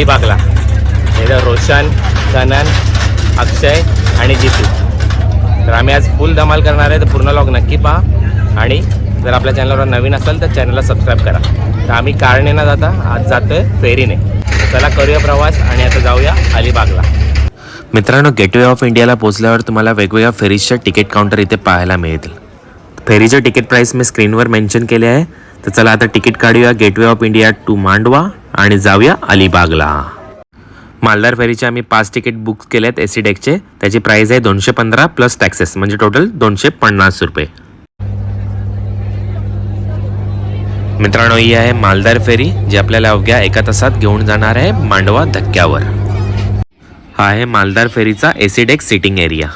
अलिबागला. इथं रोशन कनन अक्षय आणि जितू. तर आम्ही आज फुल धमाल करणार आहे तर पूर्ण लॉग नक्की पहा. आणि जर आपल्या चॅनलवर नवीन असेल तर चॅनलला सबस्क्राईब करा. तर आम्ही कारणे न जाता आज जातोय फेरीने. चला करूया प्रवास आणि आता जाऊया अलिबागला. मित्रांनो गेटवे ऑफ इंडियाला पोहोचल्यावर तुम्हाला वेगवेगळ्या फेरीजच्या तिकीट काउंटर इथे पाहायला मिळतील. फेरीचे तिकीट प्राईस मी स्क्रीनवर मेन्शन केले आहे. तर चला आता तिकीट काढूया. Gateway of India to Mandwa आणि जाऊया अलिबागला. मालदार फेरीचे आम्ही पाच तिकीट बुक केले आहेत एसी डेकचे त्याची प्राईस आहे दोनशे पंधरा प्लस टॅक्सेस म्हणजे टोटल दोनशे पन्नास रुपये. मित्रांनो ही आहे मालदार फेरी जी आपल्याला अवघ्या एका तासात घेऊन जाणार आहे मांडवा धक्क्यावर. हा आहे मालदार फेरीचा एसी डेक सिटिंग एरिया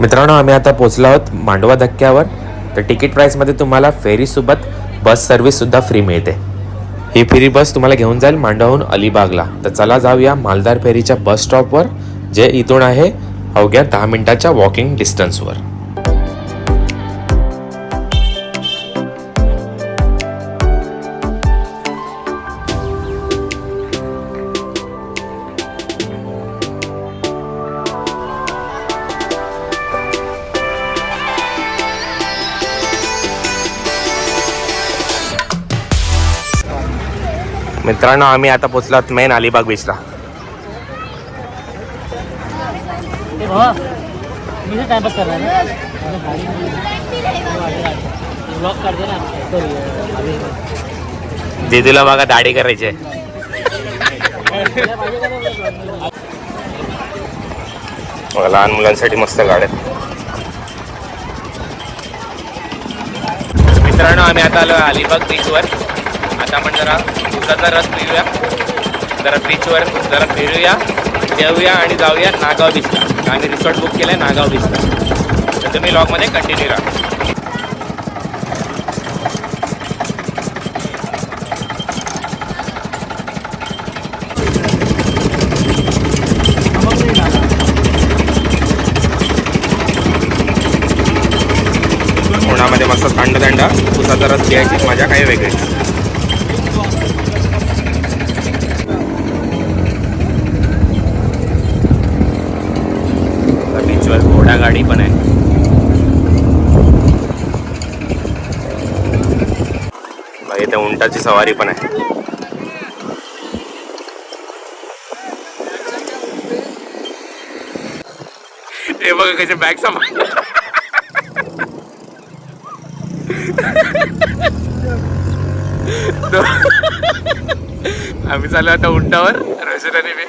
मित्रांनो आम्ही आता पोचलो आहोत मांडवा धक्क्यावर. तर तिकीट प्राईसमध्ये तुम्हाला फेरीसोबत बस सर्व्हिससुद्धा फ्री मिळते. ही फेरी बस तुम्हाला घेऊन जाईल मांडवाहून अलिबागला. तर चला जाऊया मालदार फेरीच्या बस स्टॉपवर जे इथून आहे अवघ्या दहा मिनिटाच्या वॉकिंग डिस्टन्सवर मित्रांनो आम्ही आता पोचलो आहोत मेन अलिबाग बीचला दिदीला बघा दाढी करायची. लहान मुलांसाठी मस्त गाड्या. मित्रांनो आम्ही आता आलो अलिबाग बीचवर आता आपण जरा उसाचा रस पिऊया जरा बीचवर जरा फिरूया जेऊया आणि जाऊया नागाव बीचला आम्ही रिसॉर्ट बुक केलं आहे नागाव बीचला तर तुम्ही लॉगमध्ये कंटिन्यू राहा. उन्हामध्ये मस्त थंड थंड उसाचा रस घ्यायची मजा काही वेगळीच बीचवर घोडा गाडी पण आहे बघा, इथे उंटाची सवारी पण आहे. हे बघा कसे बॅग सामान आम्ही चालू आता उंटावर. रोशन आणि मी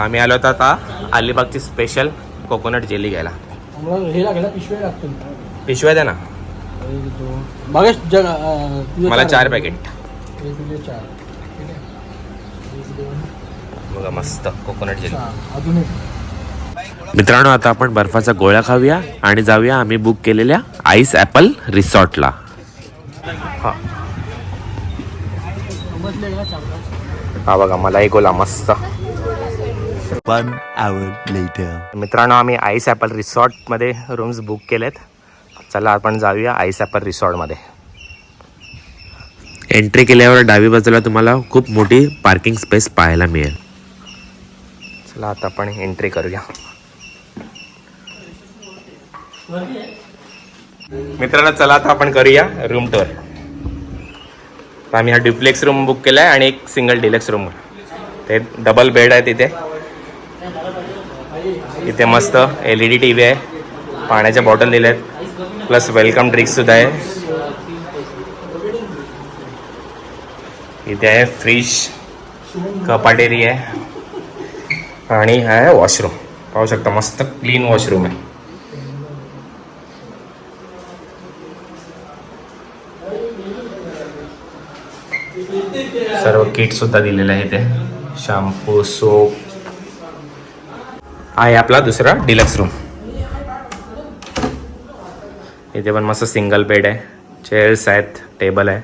आम्ही आलो होतो आता अलिबागची स्पेशल कोकोनट जेली घ्यायला. हे लागेल पिशव्या लागतील. पिशव्या द्या ना. एक दोन. बघा जग अं, तुझे मला चार पॅकेट हे तुझे चार. ठीक आहे? एक दोन. बघा मस्त कोकोनट जेली चार. अजून एक. मित्रांनो आता आपण बर्फाचा गोळा खाऊया आणि जाऊया आम्ही बुक केलेल्या आईस ॲपल रिसॉर्टला हा. हा बघा मला एक गोला मस्त. One hour later. मित्रांनो आम्ही आईस ॲपल रिसॉर्टमध्ये रूम्स बुक केलेत. चला आपण जाऊया आईस ॲपल रिसॉर्टमध्ये एंट्री केल्यावर डावी बाजूला तुम्हाला खूप मोठी पार्किंग स्पेस पाहायला मिळेल. चला आता आपण एंट्री करूया. मित्रांनो चला आता आपण करूया रूम टूर तर आम्ही हा ड्युप्लेक्स रूम बुक केला आहे आणि एक सिंगल डिलेक्स रूम ते डबल बेड आहे तिथे. इथे मस्त L E D T V आहे. पाण्याच्या बॉटल दिल्या आहेत प्लस वेलकम ड्रिंक्ससुद्धा आहे. इथे आहे फ्रीज कपाटेरी आहे. आणि हा आहे वॉशरूम पाहू शकता मस्त क्लीन वॉशरूम आहे. सर्व किट सुद्धा दिलेलं आहे इथे. शॅम्पू सोप आहे आपला दुसरा डिलक्स रूम इथे पण मस्त सिंगल बेड आहे. चेअर्स आहेत टेबल आहे.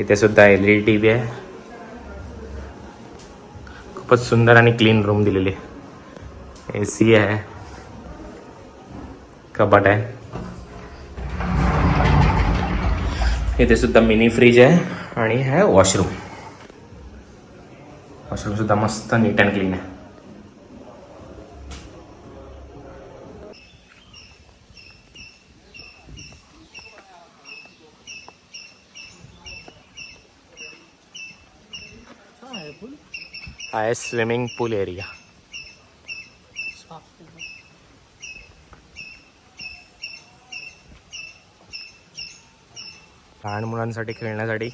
इथे सुद्धा L E D T V आहे. खूपच सुंदर आणि क्लीन रूम दिलेली आहे. ए सी आहे. कपाट आहे. इथे सुद्धा मिनी फ्रीज आहे आणि आहे वॉशरूम वॉशरूम सुद्धा मस्त नीट अँड क्लीन आहे हा आहे स्विमिंग पूल एरिया. लहान मुलांसाठी खेळण्यासाठी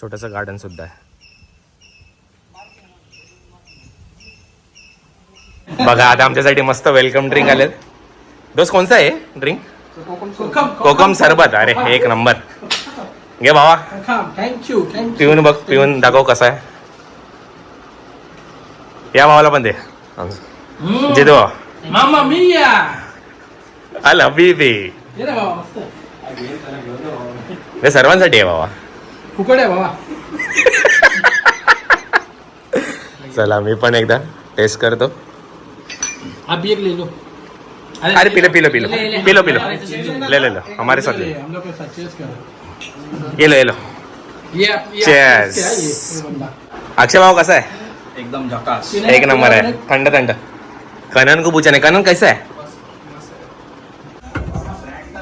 छोटंसं गार्डन सुद्धा आहे. बघा आता आमच्यासाठी मस्त वेलकम ड्रिंक आलेत. डोस कोणता आहे ड्रिंक कोकम सरबत. अरे एक नंबर घे भावा पिऊन बघ पिऊन दाखव कसा आहे. या भावाला पण दे. जितो मामा आला बीबी ये रे बाबा मस्त. हे सर्वांसाठी आहे बाबा फुकट आहे बाबा चला मी पण एकदा टेस्ट करतो. आप भी एक ले लो. अरे पिलो पिलो पिलो. पिलो पिलो. ले ले लो. हमारे साथ ले. हम लोग के साथ cheers करो. ये लो ये लो. ये ये Cheers. है ये ये बंदा. अक्षय भाव कसा आहे? एकदम झकास. एक नंबर आहे. थंड थंड. कनन को पूछा नाही कनन कैसा आहे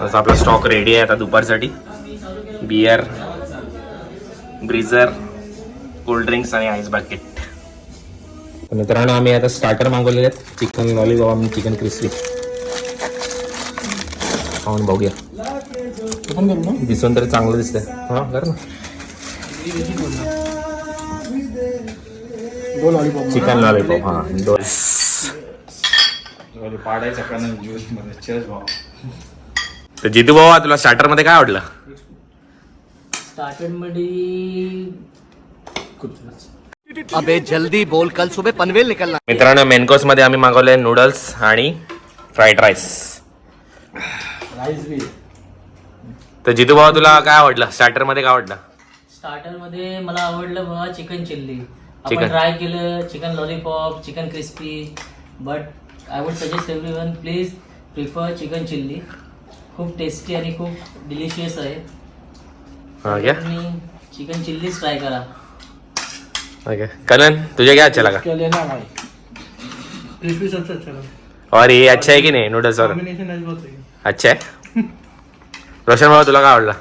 बस आपला स्टॉक रेडी आहे आता दुपारसाठी. बियर ब्रिझर कोल्ड ड्रिंक्स आणि आईस बॅकेट मित्रांनो आम्ही आता स्टार्टर मागवलेले आहेत. चिकन लॉलीपॉप आणि चिकन क्रिस्पी खाऊन बघूया. दिसून तरी चांगलं दिसतंय. हा कर ना. दो लॉलीपॉप चिकन लॉलीपॉप हा. दोन पाडायचा ज्यूसमध्ये? चेस भाव तर जितू बाबा तुला स्टार्टरमध्ये काय आवडलं? स्टार्टरमध्ये अबे जल्दी बोल. कल सुबह पनवेल निकलना. मित्रांनो मेनकोस मध्ये आम्ही मागवले नूडल्स आणि फ्राईड राईस राईस भी तर जितू बाबा तुला काय आवडलं? स्टार्टरमध्ये काय आवडलं? स्टार्टरमध्ये मला आवडलं बाबा चिकन चिल्ली आपण Chicken. ट्राय केलं chicken lollipop chicken crispy but I would suggest everyone please prefer chicken chilli खूप टेस्टी आणि खूप डिलिशियस आहे. हा क्या तुम्ही चिकन चिल्लीच ट्राय करा. ओके कनन तुझे क्या अच्छा लगा क्या लेना भाई. क्रिस्पी सबसे अच्छा लगा और ये अच्छा है की नाही? नूडल्स और कॉम्बिनेशन आज बहुत सही है. अच्छा आहे रोशन बाबा तुला काय आवडला?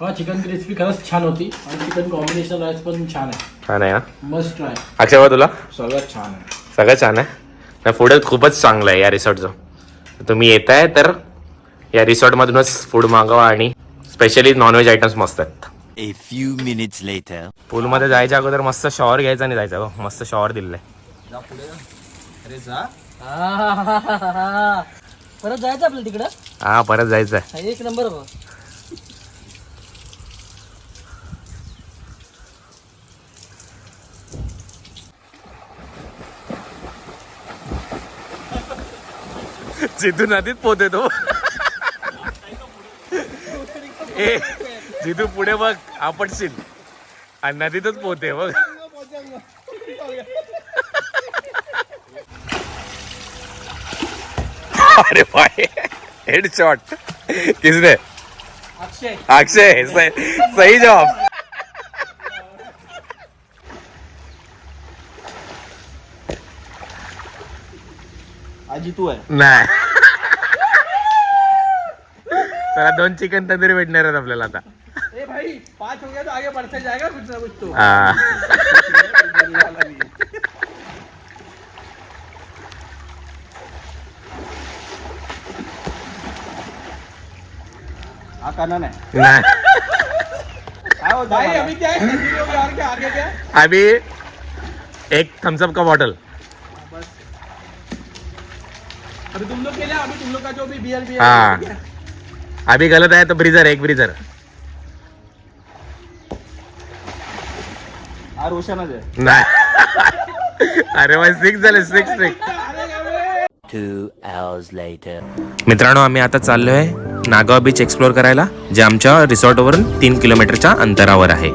हा चिकन क्रिस्पी खरंच छान होती आणि चिकन कॉम्बिनेशन राईस पण छान आहे. हा नाही हा? मस्ट ट्राय अक्षय बाबा तुला? सगळ्यात छान आहे. सगळं छान आहे? नाही फूड खूपच चांगलं आहे या रिसॉर्टचं. तुम्ही येत आहे तर या रिसॉर्टमधूनच फूड मागवा आणि स्पेशली नॉनव्हेज आयटम्स मस्त आहेत. A few minutes later. पूलमध्ये जायच्या अगोदर मस्त शॉवर घ्यायचा आणि जायचं हो मस्त शॉवर दिलेलं आहे. परत जायचं आपलं तिकडं? हा परत जायचं आहे. एक नंबर जिथू नदीत पोहते तो ए पुढे बघ आपटशील. आणि नदीतच पोहते बघ. अरे भाई हेड शॉट किसने? अक्षय. अक्षय सही सही जवाब. आजी तू आहे. नाही. चला दोन चिकन तंदुरी भेटणार आहेत आपल्याला आता. भाई पाच हो गया तो आगे बढ़ते जाएगा कुछ ना कुछ तो. नाही भाई अभी क्या है? कंटिन्यू हो गया और क्या आगे क्या? अभी एक थम्सअप का बॉटल अभी तुम लोग के लिए अभी तुम लोग का जो भी बियर बियर हाँ? अभी गलत आहे तो ब्रीजर एक ब्रीजर नाही. अरे भाई सिक्स झाले six six Two hours later. मित्रांनो आम्ही आता चाललो आहे नागाव बीच एक्सप्लोर करायला जे आमच्या रिसॉर्टवरून तीन किलोमीटरच्या अंतरावर आहे.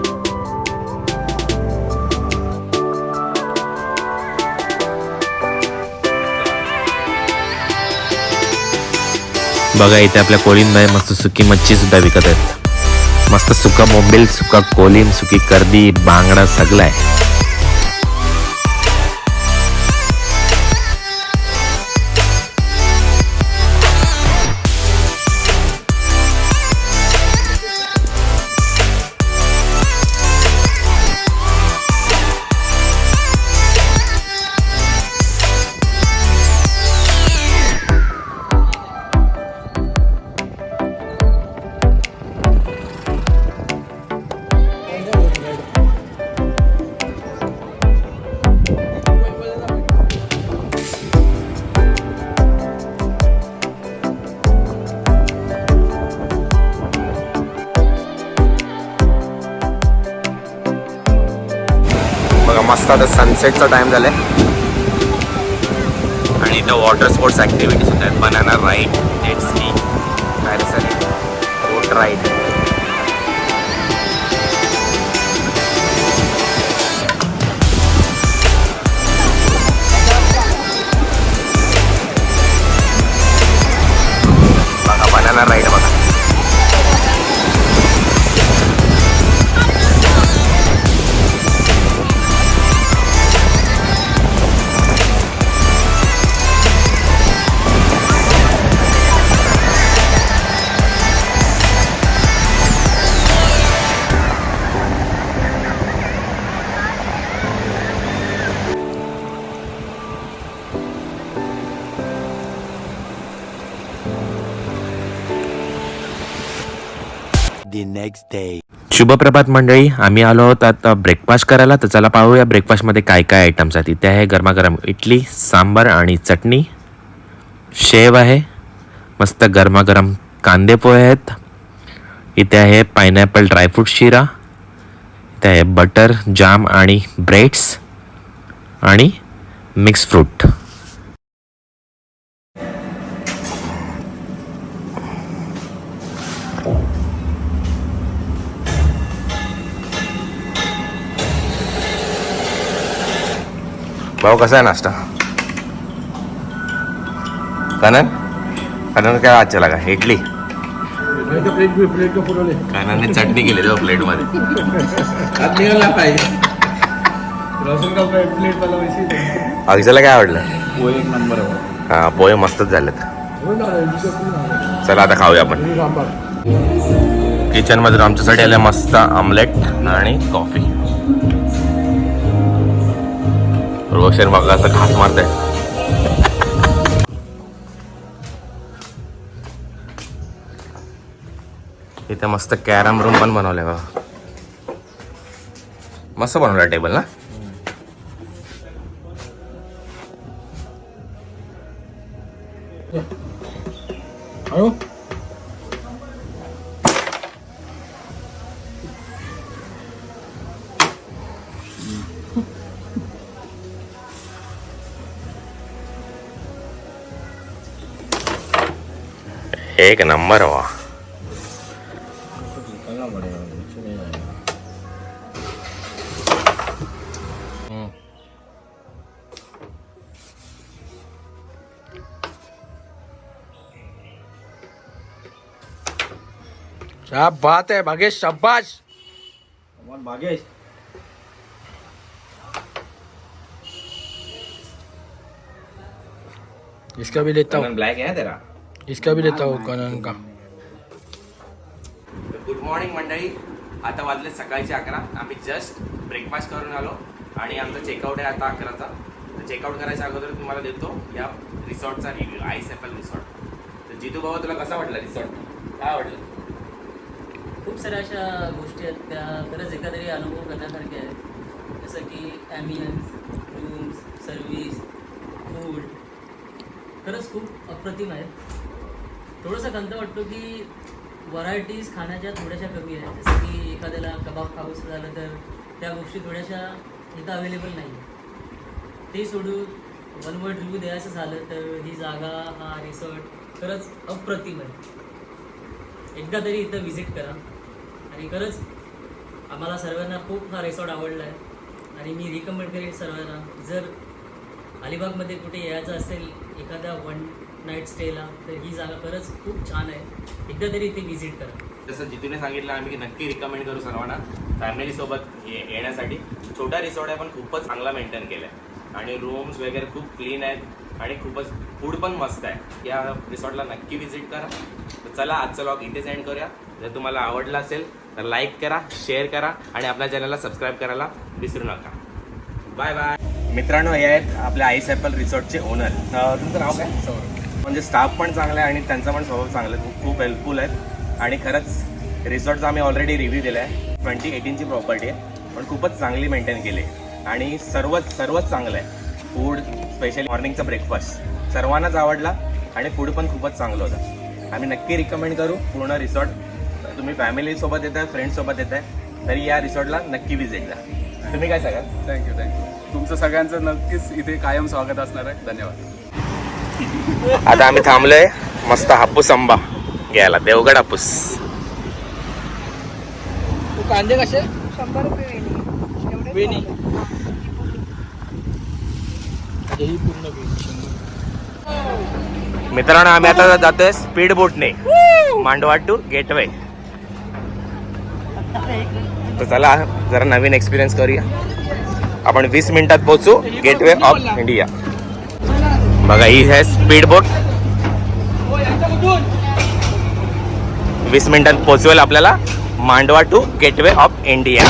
बघा इथे आपल्या कोळींमध्ये मस्त सुकी मच्छी सुद्धा विकत आहेत. मस्त सुका मोबिल सुका कोलीम सुकी कर्दी बांगडा सगळं आहे. मस्त आता सनसेटचा झाला झालाय. आणि इथं वॉटर स्पोर्ट्स ऍक्टिव्हिटी सुद्धा आहेत. Banana ride jet ski parasailing boat ride बघा बनाना राईड नेक्स्ट डे शुभप्रभात मंडळी आम्ही आलो आहोत आता ब्रेकफास्ट करायला. तर चला पाहूया ब्रेकफास्टमध्ये काय काय आयटम्स आहेत. इथे आहे गरमागरम इडली सांबार आणि चटणी. शेव आहे. मस्त गरमागरम कांदे पोहे आहेत. इथे आहे पायनॅपल ड्रायफ्रूट शिरा. इथे आहे बटर जाम आणि ब्रेड्स आणि मिक्स फ्रूट भाऊ कसा आहे नाश्ता? कनन? कनन काय आज चला का? इडली? प्लेट प्लेट का फोटो ले कननने चटणी केली तेव्हा प्लेटमध्ये. अक्षयला काय आवडलं? वो एक नंबर है हा पोहे मस्तच झालेत. चला आता खाऊया आपण. सांबार किचनमध्ये आमच्यासाठी आलं मस्त आमलेट आणि कॉफी रोशन बाबा असं घास मारतंय. इथे मस्त कॅरम रूम पण बनवलाय बाबा मस्त बनवलं टेबल ना? एक नंबर हुआ क्या बात है भागेश शाबाश। भागेश इसका भी लेता हूँ। ब्लैक है तेरा। इसका भी लेता हूँ कनन का गुड मॉर्निंग मंडळी. आता वाजले सकाळचे अकरा. आम्ही जस्ट ब्रेकफास्ट करून आलो आणि आमचा चेकआउट आहे आता अकराचा. तर चेकआउट करायच्या अगोदर तुम्हाला देतो या रिसॉर्टचा रिव्ह्यू आईस ॲपल रिसॉर्ट तर जितू बाबा तुला कसा वाटला रिसॉर्ट काय आवडलं खूप साऱ्या अशा गोष्टी आहेत. त्या खरंच एखादरी अनुभव करण्यासारख्या आहेत. जसं की ॲम्बियन्स रूम्स सर्विस फूड खरंच खूप अप्रतिम आहेत. थोडंसं खंत वाटतो की व्हरायटीज खाण्याच्या थोड्याशा कमी आहेत. जसं की एखाद्याला कबाब खाऊचं झालं तर त्या गोष्टी थोड्याशा इथं अवेलेबल नाही ते सोडून वन वर्ड रिव्ह्यू द्यायचं झालं तर ही जागा हा रिसॉर्ट खरंच अप्रतिम आहे. एकदा तरी इथं व्हिजिट करा. आणि खरंच आम्हाला सर्वांना खूप हा रिसॉर्ट आवडला आहे. आणि मी रिकमेंड करेन सर्वांना जर अलिबागमध्ये कुठे यायचं असेल एखाद्या वन नाईट स्टेला तर ही जागा खरंच खूप छान आहे. एकदा तरी इथे व्हिजिट करा. जसं जितूने सांगितलं आम्ही नक्की रिकमेंड करू सर्वांना फॅमिलीसोबत ये येण्यासाठी. छोटा रिसॉर्ट आहे पण खूपच चांगला मेंटेन केला आहे आणि रूम्स वगैरे खूप क्लीन आहेत आणि खूपच फूड पण मस्त आहे. या रिसॉर्टला नक्की व्हिजिट करा. तर चला आजचा लॉग इथेच एंड करूया. जर तुम्हाला आवडला असेल तर लाईक करा शेअर करा आणि आपल्या चॅनलला सबस्क्राईब करायला विसरू नका. बाय बाय मित्रांनो हे आहेत आपल्या आईस ॲपल रिसॉर्टचे ओनर तुमचं नाव काय? म्हणजे स्टाफ पण चांगला आहे आणि त्यांचा पण स्वभाव चांगला आहे. खूप खूप हेल्पफुल आहेत. आणि खरंच रिसॉर्टचा आम्ही ऑलरेडी रिव्ह्यू दिला आहे ट्वेंटी एटीनची प्रॉपर्टी आहे. पण खूपच चांगली मेंटेन केली आहे. आणि सर्वच सर्वच चांगलं आहे. फूड स्पेशली मॉर्निंगचा ब्रेकफास्ट सर्वांनाच आवडला आणि फूड पण खूपच चांगलं होतं. आम्ही नक्की रिकमेंड करू पूर्ण रिसॉर्ट तुम्ही फॅमिलीसोबत येत आहे फ्रेंड्ससोबत येत आहे तरी या रिसॉर्टला नक्की व्हिजिट द्या तुम्ही काय सांगाल? थँक्यू थँक्यू तुमचं सगळ्यांचं नक्कीच इथे कायम स्वागत असणार आहे. धन्यवाद. आता आम्ही थांबलोय मस्त हापूस आंबा घ्यायला देवगड हापूस. तू कांदे कसे? शंभर रुपये वेणी. वेणी. पूर्ण वेणी शंभर मित्रांनो आम्ही आता जातोय स्पीड बोटने मांडवा टू गेटवे तर चला जरा नवीन एक्सपिरियन्स करूया. आपण वीस मिनिटात पोहोचू गेटवे ऑफ इंडिया बघा ही आहे स्पीड बोट वीस मिनिटात पोहोचवेल आपल्याला Mandwa to gateway of India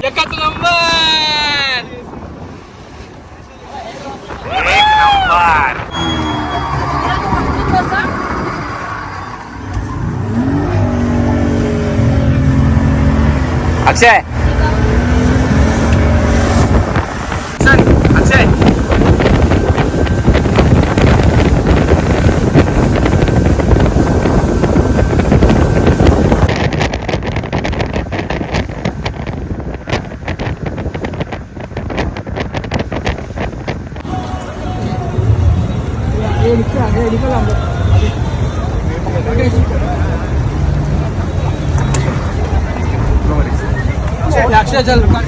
एकच नंबर एक नंबर अक्षय अक्षय अक्षय चल जल्दी कर